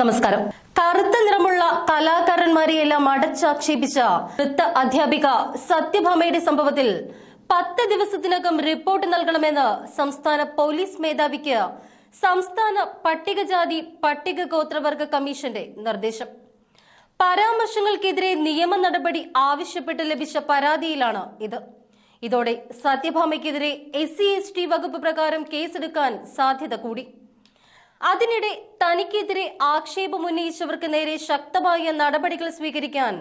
നമസ്കാരം. കറുത്ത നിറമുള്ള കലാകാരന്മാരെയെല്ലാം അടച്ചാക്ഷേപിച്ച നൃത്ത അധ്യാപിക സത്യഭാമയുടെ സംഭവത്തിൽ പത്ത് ദിവസത്തിനകം റിപ്പോർട്ട് നൽകണമെന്ന് സംസ്ഥാന പോലീസ് മേധാവിക്ക് സംസ്ഥാന പട്ടികജാതി പട്ടിക ഗോത്രവർഗ കമ്മീഷന്റെ നിർദ്ദേശം. പരാമർശങ്ങൾക്കെതിരെ നിയമ നടപടി ആവശ്യപ്പെട്ട് ലഭിച്ച പരാതിയിലാണ് ഇത്. ഇതോടെ സത്യഭാമയ്ക്കെതിരെ എസ് സി എസ് ടി വകുപ്പ് പ്രകാരം കേസെടുക്കാൻ സാധ്യത കൂടി. അതിനിടെ തനിക്കെതിരെ ആക്ഷേപമുന്നയിച്ചവർക്ക് നേരെ ശക്തമായ നടപടികൾ സ്വീകരിക്കാൻ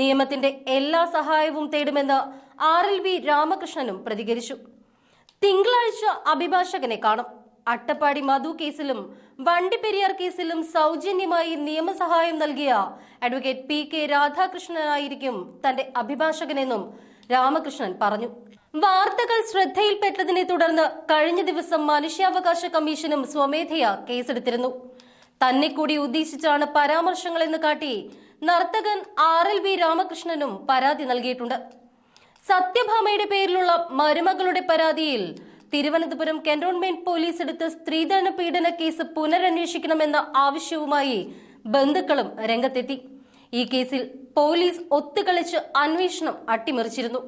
നിയമത്തിന്റെ എല്ലാ സഹായവും തേടുമെന്ന് ആർ എൽ വി രാമകൃഷ്ണനും പ്രതികരിച്ചു. തിങ്കളാഴ്ച അഭിഭാഷകനെ കാണും. അട്ടപ്പാടി മധു കേസിലും വണ്ടിപ്പെരിയാർ കേസിലും സൗജന്യമായി നിയമസഹായം നൽകിയ അഡ്വക്കേറ്റ് പി കെ രാധാകൃഷ്ണനായിരിക്കും തന്റെ അഭിഭാഷകനെന്നും രാമകൃഷ്ണൻ പറഞ്ഞു. വാർത്തകൾ ശ്രദ്ധയിൽപ്പെട്ടതിനെ തുടർന്ന് കഴിഞ്ഞ ദിവസം മനുഷ്യാവകാശ കമ്മീഷനും സ്വമേധയാ കേസെടുത്തിരുന്നു. തന്നെ കൂടി ഉദ്ദേശിച്ചാണ് പരാമർശങ്ങളെന്ന് കാട്ടി നർത്തകൻ ആർ എൽ വി രാമകൃഷ്ണനും പരാതി നൽകിയിട്ടുണ്ട്. സത്യഭാമയുടെ പേരിലുള്ള മരുമകളുടെ പരാതിയിൽ തിരുവനന്തപുരം കന്റോൺമെന്റ് പോലീസ് എടുത്ത സ്ത്രീധന പീഡന കേസ് പുനരന്വേഷിക്കണമെന്ന ആവശ്യവുമായി ബന്ധുക്കളും രംഗത്തെത്തി. ഈ കേസിൽ പോലീസ് ഒത്തുകളിച്ച് അന്വേഷണം അട്ടിമറിച്ചിരുന്നു.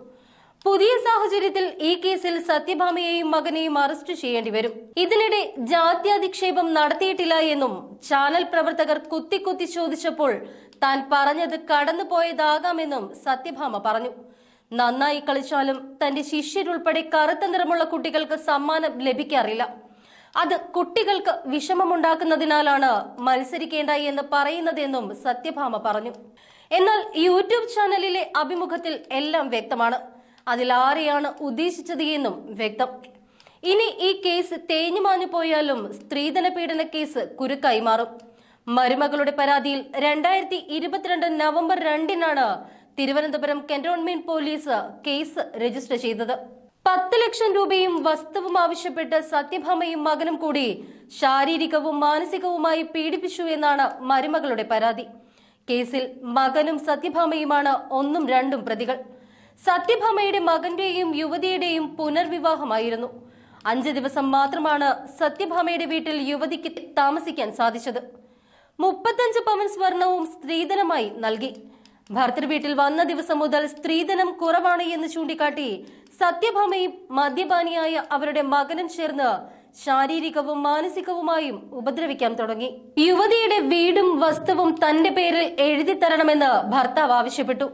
പുതിയ സാഹചര്യത്തിൽ ഈ കേസിൽ സത്യഭാമയെയും മകനെയും അറസ്റ്റ് ചെയ്യേണ്ടി വരും. ഇതിനിടെ ജാത്യാധിക്ഷേപം നടത്തിയിട്ടില്ല എന്നും ചാനൽ പ്രവർത്തകർ കുത്തി കുത്തി ചോദിച്ചപ്പോൾ താൻ പറഞ്ഞത് കടന്നുപോയതാകാമെന്നും സത്യഭാമ പറഞ്ഞു. നന്നായി കളിച്ചാലും തന്റെ ശിഷ്യരുൾപ്പെടെ കറുത്ത നിറമുള്ള കുട്ടികൾക്ക് സമ്മാനം ലഭിക്കാറില്ല. അത് കുട്ടികൾക്ക് വിഷമമുണ്ടാക്കുന്നതിനാലാണ് മത്സരിക്കേണ്ട എന്ന് പറയുന്നതെന്നും സത്യഭാമ പറഞ്ഞു. എന്നാൽ യൂട്യൂബ് ചാനലിലെ അഭിമുഖത്തിൽ എല്ലാം വ്യക്തമാണ്. അതിൽ ആരെയാണ് ഉദ്ദേശിച്ചത് എന്നും വ്യക്തം. ഇനി ഈ കേസ് തേഞ്ഞുമാഞ്ഞു പോയാലും സ്ത്രീധന പീഡന കേസ് കുരുക്കായി മാറും. മരുമകളുടെ പരാതിയിൽ രണ്ടായിരത്തി ഇരുപത്തിരണ്ട് നവംബർ രണ്ടിനാണ് Thiruvananthapuram cantonment police case register ചെയ്തത്. പത്ത് ലക്ഷം രൂപയും വസ്തുവും ആവശ്യപ്പെട്ട് സത്യഭാമയും മകനും കൂടി ശാരീരികവും മാനസികവുമായി പീഡിപ്പിച്ചു എന്നാണ് മരുമകളുടെ പരാതി. കേസിൽ മകനും സത്യഭാമയുമാണ് ഒന്നും രണ്ടും പ്രതികൾ. സത്യഭാമയുടെ മകന്റെയും യുവതിയുടെയും പുനർവിവാഹമായിരുന്നു. അഞ്ച് ദിവസം മാത്രമാണ് സത്യഭാമയുടെ വീട്ടിൽ യുവതിക്ക് താമസിക്കാൻ സാധിച്ചത്. മുപ്പത്തഞ്ച് പവൻ സ്വർണവും സ്ത്രീധനമായി നൽകി. ഭർത്തൃ വീട്ടിൽ വന്ന ദിവസം മുതൽ സ്ത്രീധനം കുറവാണ് എന്ന് ചൂണ്ടിക്കാട്ടി സത്യഭാമയും മദ്യപാനിയായ അവരുടെ മകനും ചേർന്ന് ശാരീരികവും മാനസികവുമായും ഉപദ്രവിക്കാൻ തുടങ്ങി. യുവതിയുടെ വീടും വസ്തുവും തന്റെ പേരിൽ എഴുതി തരണമെന്ന് ഭർത്താവ് ആവശ്യപ്പെട്ടു.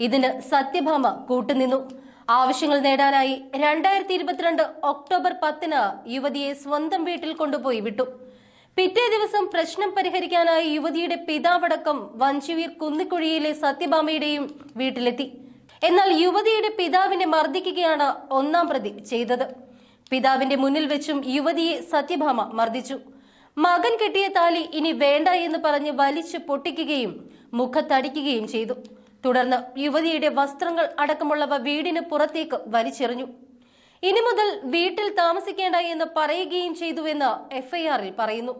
ഇതിന് സത്യഭാമ കൂട്ടുനിന്നു. ആവശ്യങ്ങൾ നേടാനായി രണ്ടായിരത്തി ഇരുപത്തിരണ്ട് ഒക്ടോബർ പത്തിന് യുവതിയെ സ്വന്തം വീട്ടിൽ കൊണ്ടുപോയി വിട്ടു. പിറ്റേ ദിവസം പ്രശ്നം പരിഹരിക്കാനായി യുവതിയുടെ പിതാവടക്കം വഞ്ചിവീർ കുന്നിക്കുഴിയിലെ സത്യഭാമയുടെയും വീട്ടിലെത്തി. എന്നാൽ യുവതിയുടെ പിതാവിനെ മർദ്ദിക്കുകയാണ് ഒന്നാം പ്രതി ചെയ്തത്. പിതാവിന്റെ മുന്നിൽ വെച്ചും യുവതിയെ സത്യഭാമ മർദ്ദിച്ചു. മകൻ കെട്ടിയ താലി ഇനി വേണ്ട എന്ന് പറഞ്ഞ് വലിച്ചു പൊട്ടിക്കുകയും മുഖത്തടിക്കുകയും ചെയ്തു. തുടർന്ന് യുവതിയുടെ വസ്ത്രങ്ങൾ അടക്കമുള്ളവ വീടിന് പുറത്തേക്ക് വലിച്ചെറിഞ്ഞു. ഇനി മുതൽ വീട്ടിൽ താമസിക്കേണ്ട എന്ന് പറയുകയും ചെയ്തുവെന്ന് എഫ്ഐആറിൽ പറയുന്നു.